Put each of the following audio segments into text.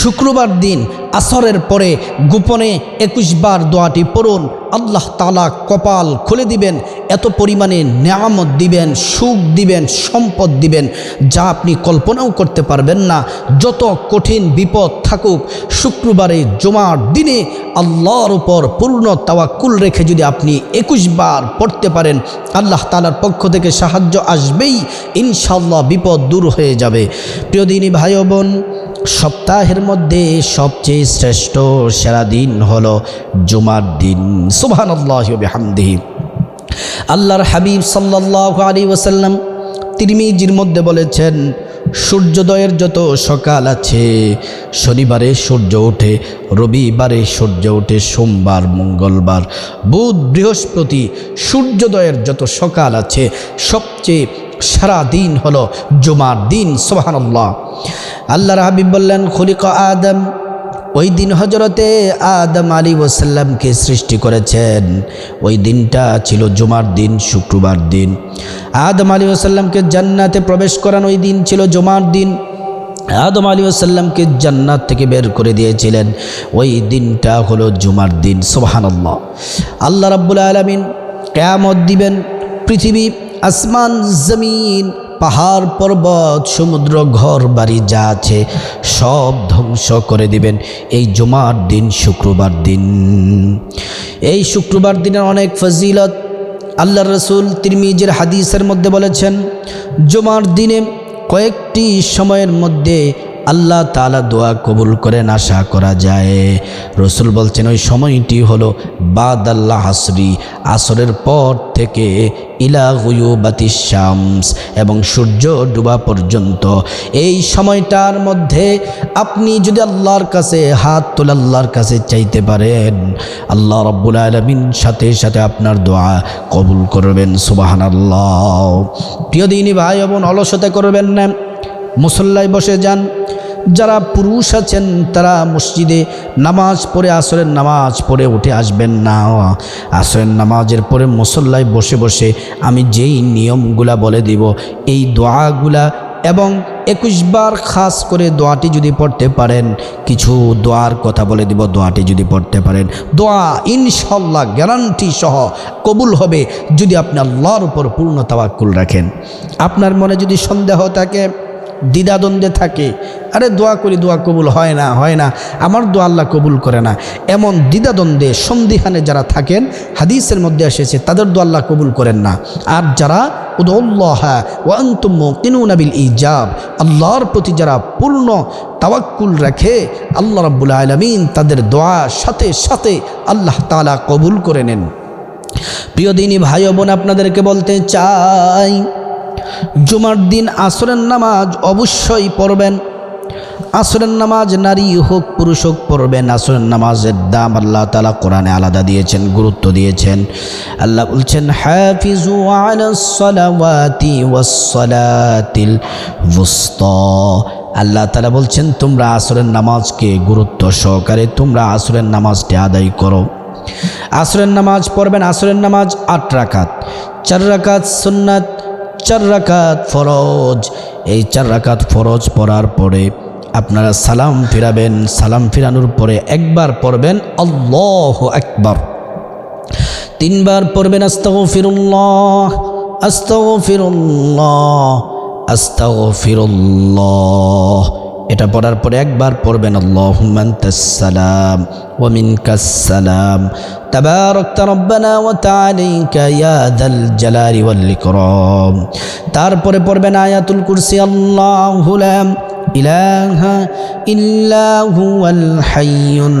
শুক্রবার দিন আসরের পরে গোপনে একুশ বার দোয়াটি পড়ুন। আল্লাহ তালা কপাল খুলে দিবেন, এত পরিমাণে নিয়ামত দিবেন, সুখ দিবেন, সম্পদ দিবেন, যা আপনি কল্পনাও করতে পারবেন না। যত কঠিন বিপদ থাকুক, শুক্রবারে জমার দিনে আল্লাহর উপর পূর্ণ তাওয়াক্কুল রেখে যদি আপনি একুশ বার পড়তে পারেন, আল্লাহ তালার পক্ষ থেকে সাহায্য আসবেই। ইনশাল্লাহ বিপদ দূর হয়ে যাবে। প্রিয় দিনী ভাই বোন সপ্তাহের মধ্যে সবচেয়ে শ্রেষ্ঠ সেরা দিন হলো জুমার দিন। সুবহান আল্লাহ হামদিহি আল্লাহর হাবিব সাল্লাহ আলী ওসাল্লাম তিরমিজির মধ্যে বলেছেন, সূর্যোদয়ের যত সকাল আছে, শনিবারে সূর্য ওঠে, রবিবারে সূর্য ওঠে, সোমবার, মঙ্গলবার, বুধ, বৃহস্পতি, সূর্যোদয়ের যত সকাল আছে, সবচেয়ে সারা দিন হলো জুমার দিন সোহানুল্লাহ আল্লাহ হাবিব বললেন, খলিক আদম। ওই দিন হজরতে আদম আলী ওসাল্লামকে সৃষ্টি করেছেন। ওই দিনটা ছিল জুমার দিন, শুক্রবার দিন। আদম আলী ওসাল্লামকে জান্নাতে প্রবেশ করান ওই দিন ছিল জুমার দিন। আদম আলী ওসাল্লামকে জান্নাত থেকে বের করে দিয়েছিলেন। ওই দিনটা হলো জুমার দিন সোহানাল্লাহ আল্লাহ রাব্বুল আলমিন কেয়ামত দিবেন, পৃথিবী আসমান, জমিন, পাহাড়, পর্বত, সমুদ্র, ঘর, বাড়ি যা আছে সব ধ্বংস করে দিবেন। এই জুমার দিন শুক্রবার দিন। এই শুক্রবার দিনের অনেক ফজিলত আল্লাহ রসুল তিরমিজের হাদিসের মধ্যে বলেছেন, জুমার দিনে কয়েকটি সময়ের মধ্যে আল্লাহ তালা দোয়া কবুল করেন, আশা করা যায়। রসুল বলছেন, ওই সময়টি হলো বাদ আল্লাহ হাসরি আসরের পর থেকে ইলা হুয়ুবাতি শামস এবং সূর্য ডুবা পর্যন্ত। এই সময়টার মধ্যে আপনি যদি আল্লাহর কাছে হাত তোলে আল্লাহর কাছে চাইতে পারেন, আল্লাহ রব্বুল আলমিন সাথে সাথে আপনার দোয়া কবুল করবেন সুবাহান আল্লাহ প্রিয় দিনী ভাই বোন অলসতা করবেন না। মুসল্লায় বসে যান। যারা পুরুষ আছেন, তারা মসজিদে নামাজ পড়ে আসরের নামাজ পড়ে উঠে আসবেন না। আসরের নামাজের পরে মুসল্লায় বসে বসে আমি যেই নিয়মগুলা বলে দিব, এই দোয়াগুলা এবং একুশবার খাস করে দোয়াটি যদি পড়তে পারেন, কিছু দোয়ার কথা বলে দিব, দোয়াটি যদি পড়তে পারেন। দোয়া ইনশাল্লাহ গ্যারান্টি সহ কবুল হবে যদি আপনি আল্লাহর উপর পূর্ণ তাওয়াক্কুল রাখেন। আপনার মনে যদি সন্দেহ থাকে দ্বিধাদ্বন্দ্বে থাকে। আরে দোয়া করি, দোয়া কবুল হয় না হয় না। আমার দোয়া আল্লাহ কবুল করে না। এমন দ্বিধাদ্বন্দ্বে, সন্দিহানে যারা থাকেন, হাদিসের মধ্যে এসেছে, তাদের দোয়া আল্লাহ কবুল করেন না। আর যারা উদল্লাহ ওয়ান্তুম কিনুনাবিল ইজাব, আল্লাহর প্রতি যারা পূর্ণ তাওয়াক্কুল রাখে, আল্লাহ রাব্বুল আলমিন তাদের দোয়া সাথে সাথে আল্লাহ তালা কবুল করে নেন। প্রিয় দিনী ভাই বোন, আপনাদেরকে বলতে চাই জুমার দিন আসরের নামাজ অবশ্যই পড়বেন। আসরের নামাজ নারী হোক, পুরুষ হোক পড়বেন। আসরের নামাজের দাম আল্লাহ তালা কোরআনে আলাদা দিয়েছেন, গুরুত্ব দিয়েছেন। আল্লাহ বলছেন, হাফিজু আল্লাহ তালা বলছেন, তোমরা আসরের নামাজকে গুরুত্ব সহকারে তোমরা আসরের নামাজটি আদায় করো। আসরের নামাজ পড়বেন, আসরের নামাজ আট রাকাত। চার রাকাত সুন্নাত চার রাকাত ফরজ। এই চার রাকাত ফরজ পড়ার পরে আপনারা সালাম ফিরাবেন, সালাম ফিরানোর পরে একবার পড়বেন আল্লাহ একবার তিনবার পড়বেন আস্তাও ফিরুল্লাহ আস্তাও ফিরুল্লাহ আস্তাও ফিরুল্লাহ এটা পড়ার পরে একবার পড়বেন মিনকাসসালাম তাবারাকতা রব্বানা ওয়া তাআলাইকা ইয়া যাল জালালি তারপরে পড়বেন আয়াতুল কুরসি, আল্লাহু ইলাহা ইল্লা হুয়াল হাইয়ুল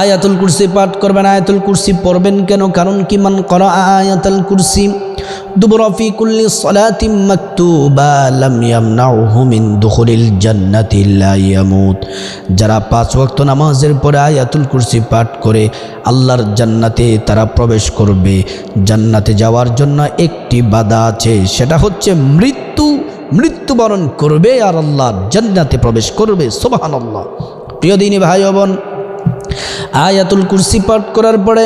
আয়াতুল কুরসি পাঠ করবেন, আয়াতুল কুরসি পড়বেন কেন? কারণ কি? মান করা আয়াতুল কুরসি, দুবরা ফি কুল্লি সালাতিন মাকতুবা, লাম ইয়ামনাউহু মিন দুখুলিল জান্নাতি লা যারা পাঁচ ওয়াক্ত নামাজের পরে আয়াতুল কুরসি পাঠ করে, আল্লাহর জান্নাতে তারা প্রবেশ করবে। জান্নাতে যাওয়ার জন্য একটি বাধা আছে, সেটা হচ্ছে মৃত্যু, মৃত্যুবরণ করবে আর আল্লাহ জান্নাতে প্রবেশ করবে, সুবহানাল্লাহ। প্রিয় দিনী ভাই বোন আয়াতুল কুরসি পাঠ করার পরে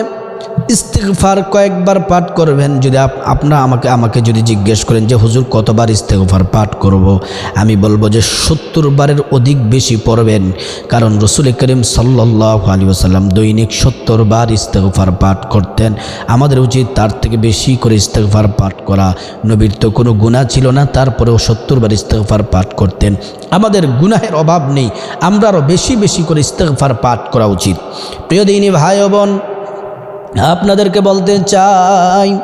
ইস্তেগফার কয়েকবার পাঠ করবেন, যদি আপ- আপনারা আমাকে আমাকে যদি জিজ্ঞেস করেন যে, হুজুর, কতবার ইস্তেগফার পাঠ করব। আমি বলব যে সত্তর বারের অধিক বেশি পড়বেন। কারণ রসুল করিম সাল্লাহ আলী আসাল্লাম দৈনিক সত্তর বার ইস্তেগফার পাঠ করতেন। আমাদের উচিত তার থেকে বেশি করে ইস্তেগফার পাঠ করা। নবীর তো কোনো গুণা ছিল না, তারপরেও সত্তর বার ইস্তেগফার পাঠ করতেন। আমাদের গুনাহের অভাব নেই, আমরা আরও বেশি বেশি করে ইস্তেগফার পাঠ করা উচিত। প্রিয় দিনী ভাই বোন আপনাদেরকে বলতে চাই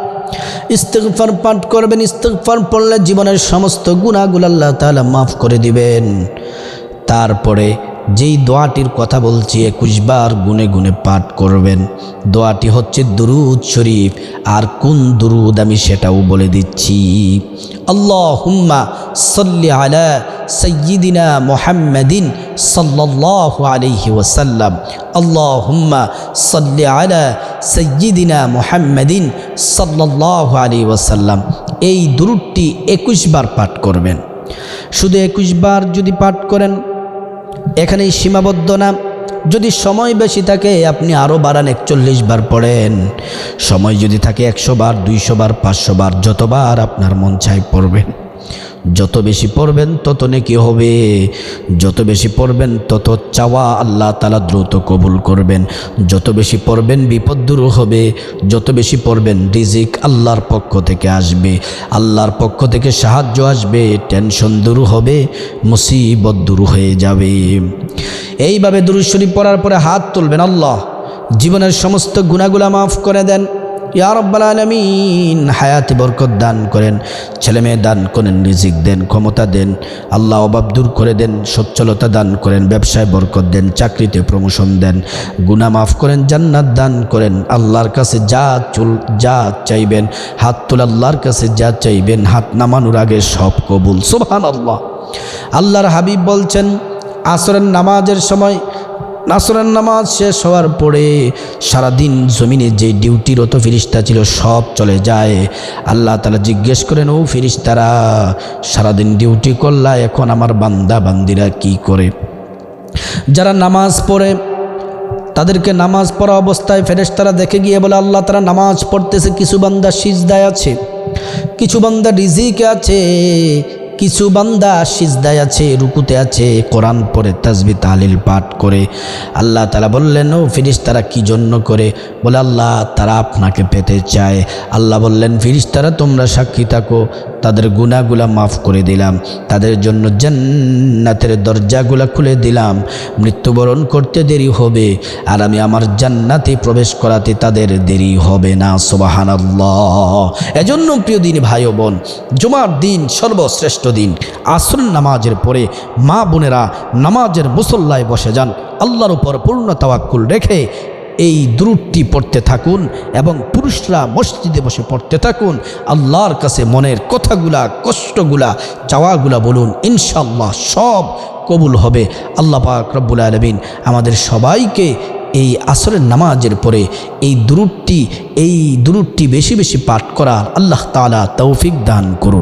ইস্তেকফার পাঠ করবেন ইস্তেকফার পড়লে জীবনের সমস্ত গুণাগুলো আল্লাহ তাআলা মাফ করে দিবেন। তারপরে যেই দোয়াটির কথা বলছি, একুশ বার গুনে গুনে পাঠ করবেন। দোয়াটি হচ্ছে দুরুদ শরীফ। আর কোন দুরুদ আমি সেটাও বলে দিচ্ছি। আল্লাহ হুম্মা সল্লি আলা সৈয়দিনা মোহাম্মদিন সাল্লাল্লাহু আলাইহি ওয়াসাল্লাম। আল্লাহ হুম্মা সল্লি আলা সৈয়দিনা মোহাম্মদিন সাল্লাল্লাহু আলাইহি ওয়াসাল্লাম। এই দুরুদটি একুশ বার পাঠ করবেন। শুধু একুশ বার যদি পাঠ করেন এখানেই সীমাবদ্ধ না। যদি সময় বেশি থাকে, আপনি আরও বাড়ান, একচল্লিশ বার পড়েন। সময় যদি থাকে, একশো বার, দুইশো বার, পাঁচশো বার, যতবার আপনার মন চাই পড়বেন। যত বেশি পড়বেন তত নেকি হবে। যত বেশি পড়বেন তত চাওয়া আল্লাহ তালা দ্রুত কবুল করবেন। যত বেশি পড়বেন বিপদ দূর হবে। যত বেশি পড়বেন রিজিক আল্লাহর পক্ষ থেকে আসবে। আল্লাহর পক্ষ থেকে সাহায্য আসবে, টেনশন দূর হবে, মুসিবত দূর হয়ে যাবে। এইভাবে দুরুশ্বরী পড়ার পরে হাত তুলবেন আল্লাহ। জীবনের সমস্ত গুণাগুলা মাফ করে দেন। ইয়া রব্বাল আলমিন, হায়াতে বরকত দান করেন, ছেলে মেয়ে দান করেন, রিজিক দেন, ক্ষমতা দেন, আল্লাহ অভাব দূর করে দেন, সচ্ছলতা দান করেন, ব্যবসায় বরকত দেন, চাকরিতে প্রমোশন দেন, গুনাহ মাফ করেন, জান্নাত দান করেন, আল্লাহর কাছে যা চুল, যা চাইবেন, হাত তুলে আল্লাহর কাছে যা চাইবেন, হাত নামানোর আগে সব কবুল। সুবহান আল্লাহ আল্লাহর হাবিব বলছেন, আসরের নামাজের সময় নাসরের নামাজ শেষ হওয়ার পরে সারাদিন জমিনে যে ডিউটিরত ফিরিস্তা ছিল সব চলে যায়। আল্লাহ তালা জিজ্ঞেস করেন, ও ফিরিস্তারা, সারাদিন ডিউটি করলা, এখন আমার বান্দা বান্দিরা কি করে? যারা নামাজ পড়ে, তাদেরকে নামাজ পড়া অবস্থায় ফেরেশতারা দেখে গিয়ে বলে, আল্লাহ তারা নামাজ পড়তেছে, কিছু বান্দা সিজদায় আছে, কিছু বান্দা রিজিকে আছে কিছু বান্দা সিজদায় আছে, রুকুতে আছে, কোরআন পরে তাজবি তালিল পাঠ করে। আল্লাহ তালা বললেন, ও ফিরিস তারা কী জন্য করে? বলে, আল্লাহ, তারা আপনাকে পেতে চায়। আল্লাহ বললেন ফিরিস তারা তোমরা সাক্ষী থাকো। তাদের গুণাগুলা মাফ করে দিলাম। তাদের জন্য জান্নাতের দরজাগুলা খুলে দিলাম। মৃত্যুবরণ করতে দেরি হবে। আর আমি আমার জান্নাতে প্রবেশ করাতে তাদের দেরি হবে না। সোবাহান এজন্য প্রিয় দিন, ভাই বোন, জুমার দিন সর্বশ্রেষ্ঠ দিন আসর নামাজের পরে মা বোনেরা নামাজের মুসল্লায় বসে যান। আল্লাহর উপর পূর্ণ তাওয়াক্কুল রেখে এই দ্রুটটি পড়তে থাকুন এবং পুরুষরা মসজিদে বসে পড়তে থাকুন। আল্লাহর কাছে মনের কথাগুলা, কষ্টগুলা, চাওয়াগুলা বলুন ইনশাল্লাহ সব কবুল হবে। আল্লাহ পাক রব্বুল আলমিন আমাদের সবাইকে এই আসরের নামাজের পরে এই দুরুটটি এই দুরুটটি বেশি বেশি পাঠ করার আল্লাহ তালা তৌফিক দান করুন।